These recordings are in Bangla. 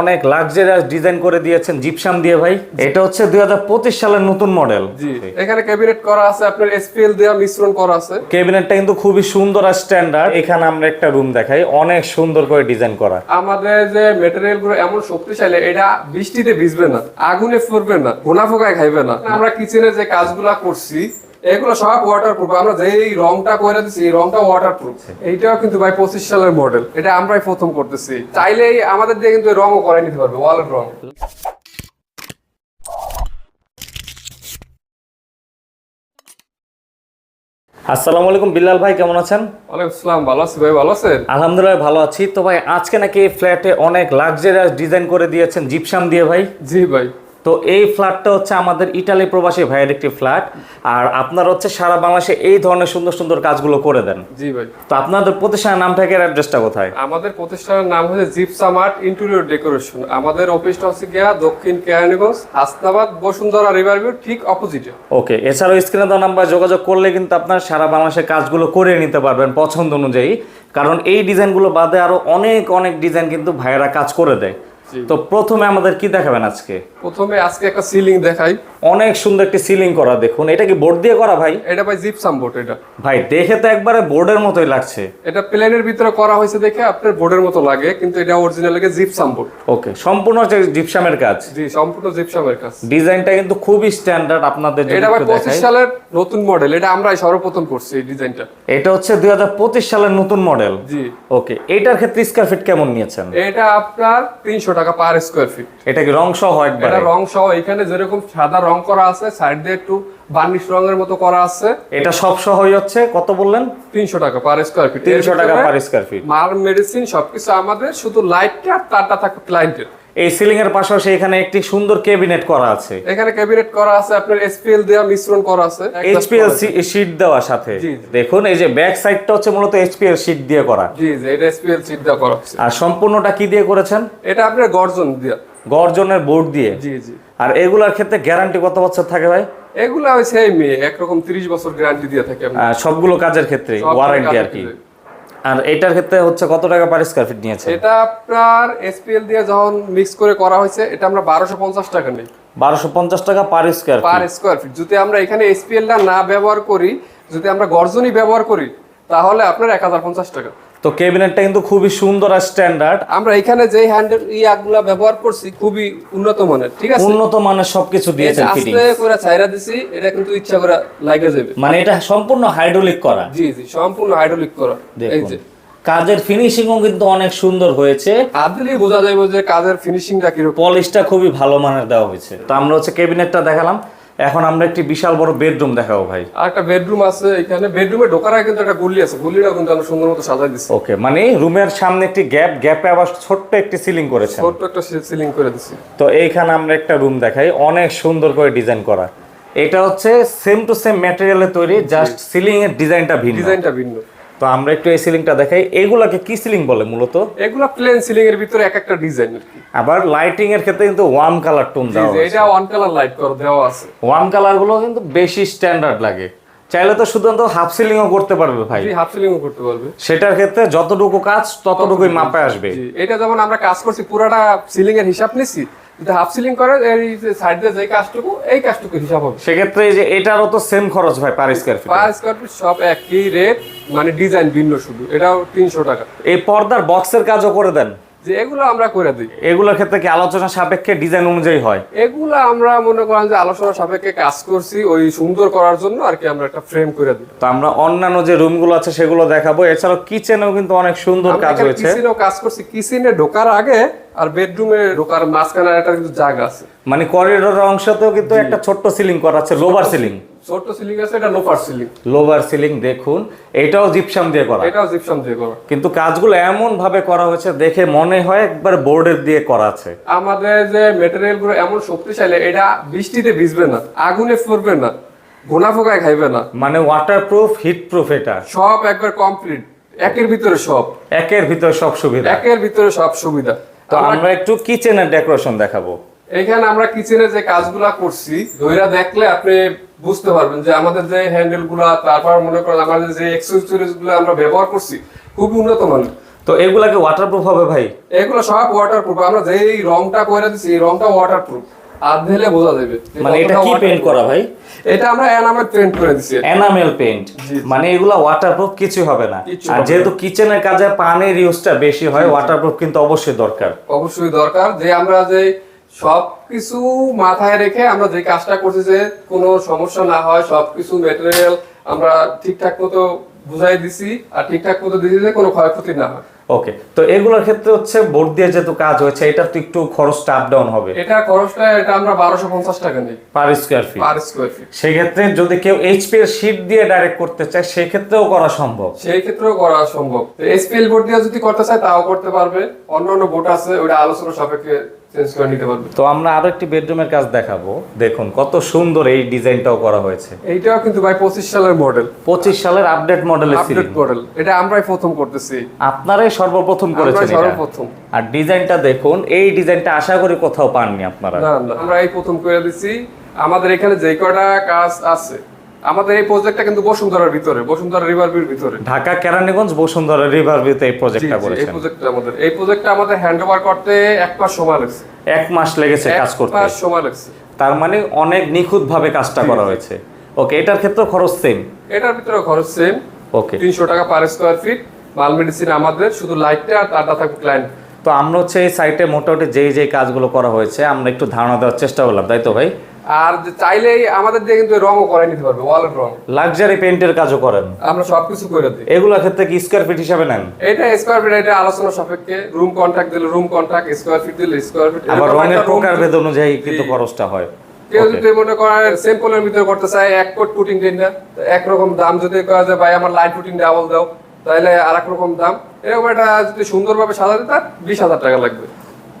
অনেক লাক্সারিয়াস ডিজাইন করে দিয়েছেন জিপসাম দিয়ে ভাই। এটা হচ্ছে দুই হাজার পঁচিশ সালের নতুন মডেল এখানে ক্যাবিনেট করা আছে আপনার এসপিএল দেওয়া মিশ্রণ করা আছে। ক্যাবিনেটটা কিন্তু খুবই সুন্দর আর স্ট্যান্ডার্ড এখানে আমরা একটা রুম দেখাই অনেক সুন্দর করে ডিজাইন করা। আমাদের যে মেটেরিয়ালগুলো এমন শক্তিশালী এটা বৃষ্টিতে ভিজবে না আগুনে ফুরবে না ঘোনা ফোকায় খাইবে না। আমরা কিচেনে যে কাজগুলা করছি এগুলো সব ওয়াটারপ্রুফ আমরা যেই রংটা করে দিচ্ছি এই রংটা ওয়াটারপ্রুফ এইটাও কিন্তু ভাই পঁচিশ সালের মডেল এটা আমরাই প্রথম করতেছি। চাইলেই আমাদের দিয়ে কিন্তু রংও করে নিতে পারবে ওয়ালের রং। আসসালামু আলাইকুম বিল্লাল ভাই কেমন আছেন? ওয়ালাইকুম আসসালাম ভালো আছি ভাই ভালো আছেন? আলহামদুলিল্লাহ ভালো আছি। তো ভাই আজকে নাকি ফ্ল্যাটে অনেক লাক্সারিয়াস ডিজাইন করে দিয়েছেন জিপসাম দিয়ে ভাই? জি ভাই। তো এই ফ্ল্যাটটা হচ্ছে আমাদের ইটালি প্রবাসী ভাইয়ের একটি ফ্ল্যাট আর আপনার হচ্ছে সারা বাংলাদেশে এই ধরনের সুন্দর সুন্দর কাজগুলো করে দেন। জি ভাই। তো আপনাদের প্রতিষ্ঠানের নাম থেকে অ্যাড্রেসটা কোথায়? আমাদের প্রতিষ্ঠানের নাম হচ্ছে জিপসাম আর্ট ইন্টেরিয়র ডেকোরেশন। আমাদের অফিসটা হচ্ছে গিয়া দক্ষিণ কেরানীগঞ্জ হাসনাবাদ বসুন্ধরা রিভার ভিউ ঠিক অপোজিটে ওকে এছাড়াও স্ক্রিনে দেওয়া নাম্বার যোগাযোগ করলে কিন্তু আপনার সারা বাংলাদেশের কাজগুলো করে নিতে পারবেন পছন্দ অনুযায়ী। কারণ এই ডিজাইনগুলো বাদে আরও অনেক অনেক ডিজাইন কিন্তু ভাইয়েরা কাজ করে দেয়। তো প্রথমে আমাদের কি দেখাবেন আজকে? প্রথমে আজকে একটা সিলিং দেখাই। অনেক সুন্দর একটি সিলিং করা দেখুন। এটা কি বোর্ড দিয়ে করা ভাই? এটা ভাই জিপসাম বোর্ড এটা। ভাই দেখে তো একবারে বোর্ডের মতোই লাগছে। এটা প্লেনের ভিতরে করা হয়েছে দেখে আপনার বোর্ডের মতো লাগে কিন্তু এটা অরিজিনাল লাগে জিপসাম বোর্ড ওকে সম্পূর্ণ হচ্ছে জিপসামের কাজ। জি সম্পূর্ণ জিপসামের কাজ। ডিজাইনটা কিন্তু খুবই স্ট্যান্ডার্ড আপনাদের এটা ভাই একটু পঁচিশ দেখাই সালের নতুন মডেল এটা আমরাই সর্বপ্রথম করছি এই ডিজাইনটা এটা হচ্ছে দুই হাজার পঁচিশ সালের নতুন মডেল জি। ওকে এটার ক্ষেত্রে স্কয়ার ফিট কেমন নিয়েছেন? এটা আপনার তিনশো টাকা পার স্কোয়ার ফিট এটা কি রং সহ একবার? এটা রং সহ এখানে যেরকম সাদা রং করা আছে সাইড দিয়ে একটু বার্নিশ রঙের মতো করা আছে। এটা সব সহই হচ্ছে কত বললেন? তিনশো টাকা পার স্কোয়ার ফিট তিনশো টাকা পার স্কোয়ার ফিট মার মেডিসিন সবকিছু আমাদের শুধু লাইটটা আর তারটা থাকে ক্লায়েন্টের এই সিলিং এর পাশাপাশি এখানে একটি সুন্দর ক্যাবিনেট করা আছে। এখানে ক্যাবিনেট করা আছে আপনার এসপিএল দেওয়া মিশ্রণ করা আছে। এইচপিএল শীট দেওয়া সাথে। দেখুন এই যে ব্যাক সাইডটা হচ্ছে মূলত এইচপিএল শীট দিয়ে করা। জি জি এটা এসপিএল সিট দেওয়া করা আছে আর সম্পূর্ণটা কি দিয়ে করেছেন? এটা আপনার গর্জন দেওয়া গর্জনের বোর্ড দিয়ে। জি জি। আর এগুলার ক্ষেত্রে গ্যারান্টি কত বছর থাকে ভাই? এগুলা সেম একরকম 30 বছর গ্যারান্টি দিয়ে থাকে। সবগুলো কাজের ক্ষেত্রে ওয়ারেন্টি আর কি। আর এটার ক্ষেত্রে হচ্ছে কত টাকা পার স্কয়ার ফিট নিয়েছে? এটা আপনার এসপিএল দিয়ে যখন মিক্স করে করা হয়েছে এটা আমরা বারোশো পঞ্চাশ টাকা নেই। বারোশো পঞ্চাশ টাকা per square per square feet যদি আমরা এখানে এসপিএলটা না ব্যবহার করি যদি আমরা গর্জনই ব্যবহার করি তাহলে আপনার এক হাজার পঞ্চাশ টাকা। তো ক্যাবিনেটটা কিন্তু খুবই সুন্দর আর স্ট্যান্ডার্ড আমরা এখানে যে হ্যান্ডেল ইয়াগুলা ব্যবহার করছি খুবই উন্নত মানের ঠিক আছে? উন্নত মানের সবকিছু দিয়েছেন ফিটিং আস্তে করে ছাইরা দিছি এটা কিন্তু ইচ্ছা করে লাগে যাবে মানে এটা সম্পূর্ণ হাইড্রোলিক করা। জি জি সম্পূর্ণ হাইড্রোলিক করা। এই যে কাজের ফিনিশিংও কিন্তু অনেক সুন্দর হয়েছে। দিলেই বোঝা যাবে যে কাজের ফিনিশিংটা কীরকম। পলিশটা খুবই ভালো মানের দেওয়া হয়েছে। তো আমরা হচ্ছে ক্যাবিনেটটা দেখালাম। এখন আমরা একটি বিশাল বড় বেডরুম দেখাবো ভাই। আর একটা বেডরুম আছে এখানে বেডরুমে ঢোকার আগে কিন্তু একটা গুলি আছে গুলিটাও কিন্তু আমরা সুন্দর মতো সাজাই দিচ্ছি ওকে মানে রুমের সামনে একটি গ্যাপ গ্যাপে আবার ছোট্ট একটি সিলিং করেছে ছোট্ট একটা সিলিং করে দিচ্ছি তো এইখানে আমরা একটা রুম দেখাই অনেক সুন্দর করে ডিজাইন করা। এটা হচ্ছে সেম টু সেম ম্যাটেরিয়ালে তৈরি জাস্ট সিলিং এর ডিজাইনটা ভিন্ন। ডিজাইনটা ভিন্ন। তো আমরা একটু এই সিলিংটা দেখাই। এগুলাকে কি সিলিং বলে মূলত? এগুলা প্লেন সিলিং এর ভিতরে এক একটা ডিজাইন আবার লাইটিং এর ক্ষেত্রে কিন্তু ওয়ার্ম কালার টোন দেওয়া জি, এটা ওয়ান কালার লাইট করে দেওয়া আছে। ওয়ার্ম কালারগুলো কিন্তু বেশি স্ট্যান্ডার্ড লাগে। চাইলে তো শুধুমাত্র হাফ সিলিংও করতে পারবে ভাই। জি হাফ সিলিংও করতে পারবে। সেটার ক্ষেত্রে যতটুকু কাজ ততটুকুই মাপে আসবে। এটা যেমন আমরা কাজ করছি পুরাটা সিলিং এর হিসাব নিছি যদি হাফ সিলিং করে যে সাইড দিয়ে যে কাজটুকু এই কাজটুকু হিসাব হবে। সেক্ষেত্রে যে এটারও তো সেম খরচ ভাই per square feet per square feet সব একই রেট মানে ডিজাইন ভিন্ন শুধু। এটাও তিনশো টাকা। এই পর্দার বক্সের কাজও করে দেন? যে এগুলো আমরা করে দিই। এগুলোর ক্ষেত্রে কি আলোচনা সাপেক্ষে ডিজাইন অনুযায়ী হয়? এগুলো আমরা মনে করেন যে আলোচনা সাপেক্ষে কাজ করছি ওই সুন্দর করার জন্য আর কি আমরা একটা ফ্রেম করে দিই। তো আমরা অন্যান্য যে রুমগুলো আছে সেগুলো দেখাবো। এছাড়াও কিচেনেও কিন্তু অনেক সুন্দর কাজ হয়েছে। কিচেনেও কাজ করছি। কিচেনে ঢোকার আগে আর বেডরুমে ঢোকার মাঝখানে একটা কিন্তু জায়গা আছে। মানে করিডোরের অংশতেও কিন্তু একটা ছোট্ট সিলিং করা আছে লোভার সিলিং ছোট্ট সিলিং আছে এটা লোফার সিলিং লোভার সিলিং দেখুন এটাও জিপসাম দিয়ে করা। এটাও জিপসাম দিয়ে করা। কিন্তু কাজগুলো এমন ভাবে করা হয়েছে দেখে মনে হয় একবার বোর্ডের দিয়ে করা আছে। আমাদের যে মেটেরিয়ালগুলো এমন শক্তিশালী এটা বৃষ্টিতে ভিজবে না আগুনে ফুরবে না ঘোনা ফোকায় খাইবে না। মানে ওয়াটারপ্রুফ হিট প্রুফ এটা। সব একবার কমপ্লিট একের ভিতরে সব। একের ভিতরে সব সুবিধা। একের ভিতরে সব সুবিধা। তো আমরা একটু কিচেনের ডেকোরেশন দেখাবো। এখানে আমরা কিচেনে যে কাজগুলা করছি ধইরা দেখলে আপনি বুঝতে পারবেন যে আমাদের যে হ্যান্ডেলগুলা তারপর মনে করেন আমাদের যে এক্সেসরিজগুলো আমরা ব্যবহার করছি খুব উন্নত মানের। তো এগুলাকে ওয়াটারপ্রুফ হবে ভাই? এগুলো সব ওয়াটারপ্রুফ আমরা যেই রংটা করে দিচ্ছি এই রংটা ওয়াটারপ্রুফ আর দিলে বোঝা যাবে। মানে এটা কি পেইন্ট করা ভাই? এটা আমরা এনামেল পেইন্ট করে এনামেল পেইন্ট মানে এগুলা ওয়াটারপ্রুফ কিছু হবে না। আর যেহেতু কিচেনের কাজে পানির ইউজটা বেশি হয় ওয়াটারপ্রুফ কিন্তু অবশ্যই দরকার। অবশ্যই দরকার। যে আমরা যে সব কিছু মাথায় রেখে আমরা যে কাজটা করছি যে কোনো সমস্যা না হয় সবকিছু মেটেরিয়াল আমরা ঠিকঠাক মতো বুঝাই দিছি আর ঠিকঠাক মতো দিছি যে কোনো ক্ষয়ক্ষতি না হয়। ওকে তো এগুলোর ক্ষেত্রে হচ্ছে বোর্ড দিয়ে যেহেতু কাজ হয়েছে এটা তো একটু খরচটা আপ ডাউন হবে। এটা খরচটা এটা আমরা বারোশো পঞ্চাশ টাকা নিই। Per square feet per square feet সেক্ষেত্রে যদি কেউ এইচপি এর শীট দিয়ে ডাইরেক্ট করতে চায় সেক্ষেত্রেও করা সম্ভব। সেই ক্ষেত্রেও করা সম্ভব। এসপিএল বোর্ড দিয়ে যদি করতে চায় তাও করতে পারবে। অন্যান্য অন্য বোর্ড আছে ওটা আলোচনা সাপেক্ষে তো আমরা আরও একটি বেডরুমের কাজ দেখাবো। দেখুন কত সুন্দর এই ডিজাইনটাও করা হয়েছে। এইটাও কিন্তু ভাই পঁচিশ সালের মডেল পঁচিশ সালের আপডেট আপডেট মডেল এটা আমরাই প্রথম করতেছি। আপনারাই সর্বপ্রথম করেছেন। সর্বপ্রথম। আর ডিজাইনটা দেখুন এই ডিজাইনটা আশা করি কোথাও পাননি আপনারা। আমরা এই প্রথম করে দিচ্ছি আমাদের এখানে যে কটা কাজ আছে আমাদের এই প্রজেক্টটা কিন্তু বসুন্ধরার ভিতরে বসুন্ধরা রিভার রিভারভিউর ভিতরে। ঢাকা কেরানীগঞ্জ বসুন্ধরা রিভার ভিউতে এই প্রজেক্টটা জি, এই করেছেন। প্রজেক্টটা আমাদের। এই প্রজেক্টটা আমাদের হ্যান্ড ওভার করতে এক মাস সময় লাগছে। এক মাস লেগেছে কাজ করতে। এক মাস সময় লাগছে। তার মানে অনেক নিখুঁত ভাবে কাজটা করা হয়েছে। ওকে এটার ক্ষেত্রে খরচ সেম এটার ভিতরে খরচ সেম ওকে তিনশো টাকা পার স্কোয়ার ফিট মাল মেডিসিন আমাদের শুধু লাইটটা আর তারটা থাকবে ক্লায়েন্ট তো আমরা হচ্ছে এই সাইটে মোটামুটি যেই যেই কাজগুলো করা হয়েছে আমরা একটু ধারণা দেওয়ার চেষ্টা করলাম তাই তো ভাই? আর চাইলেই আমাদের দিয়ে কিন্তু করে নিতে পারবে ওয়ালের রং লাক্সারি পেইন্টের কাজও করেন। আমরা সবকিছু করে দিই। ক্ষেত্রে কি স্কোয়ার ফিট হিসাবে নেন? এটা স্কোয়ার ফিট এটা আলোচনা সাপেক্ষে। রুম কন্ট্রাক্ট দিলে রুম কন্ট্রাক্ট স্কোয়ার ফিট দিলে স্কোয়ার ফিট আবার রঙের প্রকার ভেদ অনুযায়ী কিন্তু খরচটা হয়। কেউ যদি মনে করেন ভিতরে করতে চায় এক কোট পুটিং তো একরকম দাম যদি করা যায় ভাই আমার লাইট পুটিং ডাবল দাও। তাহলে আর রকম দাম। এরকম একটা যদি সুন্দরভাবে সাজাতে তার বিশ হাজার টাকা লাগবে।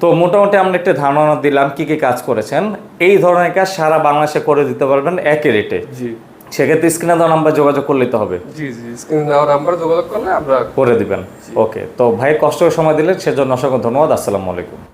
তো মোটামুটি আমরা একটা ধারণা দিলাম কি কি কাজ করেছেন। এই ধরনের কাজ সারা বাংলাদেশে করে দিতে পারবেন একই রেটে জি। সেক্ষেত্রে স্ক্রিনে দেওয়া নাম্বার যোগাযোগ করলে তো হবে। জি জি স্ক্রিন দেওয়ার নাম্বারে যোগাযোগ করলে আমরা করে দিবেন। ওকে তো ভাই কষ্ট সময় দিলেন সেজন্য অসংখ্য ধন্যবাদ। আসসালামু আলাইকুম।